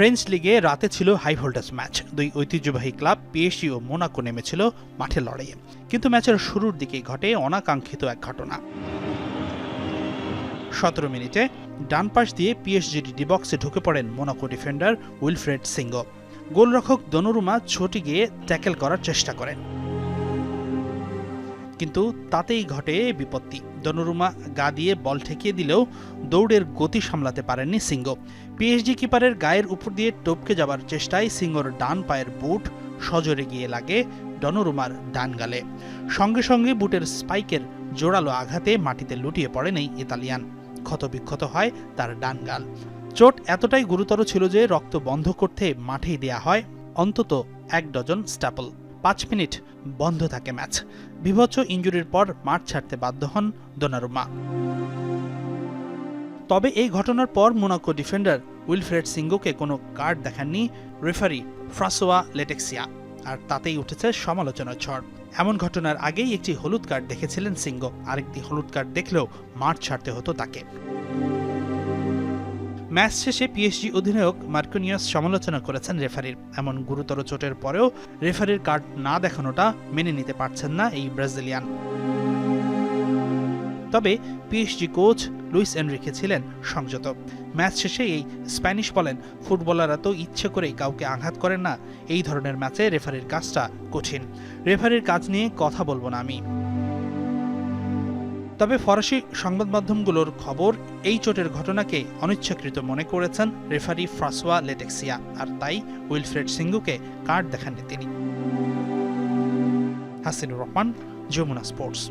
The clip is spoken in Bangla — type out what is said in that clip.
ফ্রেঞ্চ লিগে রাতে ছিল হাই ভোল্টেজ ম্যাচ। দুই ঐতিহ্যবাহী ক্লাব পিএসজি ও মোনাকো নেমেছিল মাঠে লড়াইয়ে। কিন্তু ম্যাচের শুরুর দিকেই ঘটে অনাকাঙ্ক্ষিত এক ঘটনা। সতেরো মিনিটে ডান পাশ দিয়ে পিএসজির ডিবক্সে ঢুকে পড়েন মোনাকো ডিফেন্ডার উইলফ্রেড সিঙ্গো। গোলরক্ষক দনুরুমা ছুটি গিয়ে ট্যাকেল করার চেষ্টা করেন। কিন্তু তাতেই ঘটে বিপত্তি। দনুরুমা গা দিয়ে বল ঠেকিয়ে দিলেও দৌড়ের গতি সামলাতে পারেননি সিংহ। পিএইচডি কিপারের গায়ের উপর দিয়ে টপকে যাবার চেষ্টায় সিংহর ডান পায়ের বুট সজোরে গিয়ে লাগে ডনোরুমার ডান গালে। সঙ্গে সঙ্গে বুটের স্পাইকের জোরালো আঘাতে মাটিতে লুটিয়ে পড়েন এই ইতালিয়ান। ক্ষতবিক্ষত হয় তার ডান গাল। চোট এতটাই গুরুতর ছিল যে রক্ত বন্ধ করতে মাঠেই দেয়া হয়, অন্তত এক ডজন স্ট্যাপল। পাঁচ মিনিট বন্ধ থাকে ম্যাচ। বিভৎস ইঞ্জুরির পর মাঠ ছাড়তে বাধ্য হন দোনারুমা। তবে এই ঘটনার পর মোনাকো ডিফেন্ডার উইলফ্রেড সিঙ্গোকে কোনো কার্ড দেখাননি রেফারি ফ্রাসোয়া লেটেক্সিয়া, আর তাতেই উঠেছে সমালোচনার ঝড়। এমন ঘটনার আগেই একটি হলুদ কার্ড দেখেছিলেন সিঙ্গ। আরেকটি হলুদ কার্ড দেখলেও মাঠ ছাড়তে হতো তাকে। ম্যাচ শেষে পিএসজি অধিনায়ক মার্কোনিয়াস সমালোচনা করেছেন রেফারির। এমন গুরুতর চোটের পরেও রেফারির কার্ড না দেখানোটা মেনে নিতে পারছেন না এই ব্রাজিলিয়ান। তবে পিএসজি কোচ লুইস এনরিকে ছিলেন সংযত। ম্যাচ শেষে এই স্প্যানিশ বলেন, ফুটবলাররা তো ইচ্ছে করেই কাউকে আঘাত করেন না। এই ধরনের ম্যাচে রেফারির কাজটা কঠিন। রেফারির কাজ নিয়ে কথা বলব না আমি। তবে ফরাসি সংবাদ মাধ্যমগুলোর খবর এই চোটের ঘটনাকে অনিচ্ছাকৃত মনে করেছেন রেফারি ফ্রাসোয়া লেটেক্সিয়া, আর তাই উইলফ্রেড সিঙ্গুকে কার্ড দেখাননি তিনি। হাসিনুর রহমান, যমুনা স্পোর্টস।